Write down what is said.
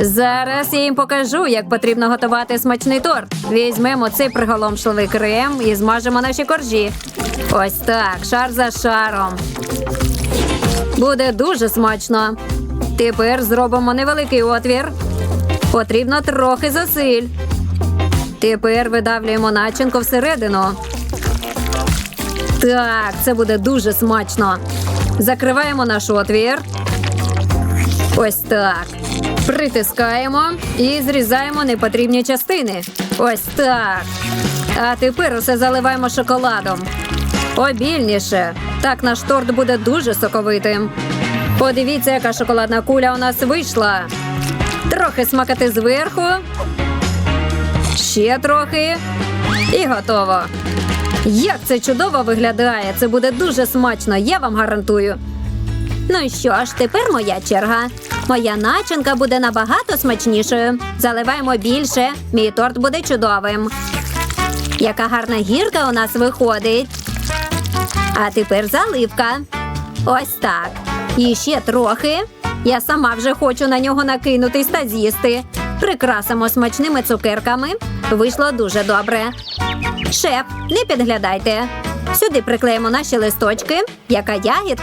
Зараз я їм покажу, як потрібно готувати смачний торт. Візьмемо цей приголомшливий крем і змажемо наші коржі. Ось так, шар за шаром. Буде дуже смачно. Тепер зробимо невеликий отвір. Потрібно трохи зусиль. Тепер видавлюємо начинку всередину. Так, це буде дуже смачно. Закриваємо наш отвір. Ось так. Притискаємо і зрізаємо непотрібні частини. Ось так. А тепер усе заливаємо шоколадом. Обільніше. Так наш торт буде дуже соковитим. Подивіться, яка шоколадна куля у нас вийшла. Трохи смакати зверху. Ще трохи. І готово. Як це чудово виглядає! Це буде дуже смачно, я вам гарантую. Ну що ж, тепер моя черга. Моя начинка буде набагато смачнішою. Заливаємо більше, мій торт буде чудовим. Яка гарна гірка у нас виходить. А тепер заливка. Ось так. І ще трохи. Я сама вже хочу на нього накинутись та з'їсти. Прикрасимо смачними цукерками. Вийшло дуже добре. Шеф, не підглядайте. Сюди приклеїмо наші листочки. Яка ягідка?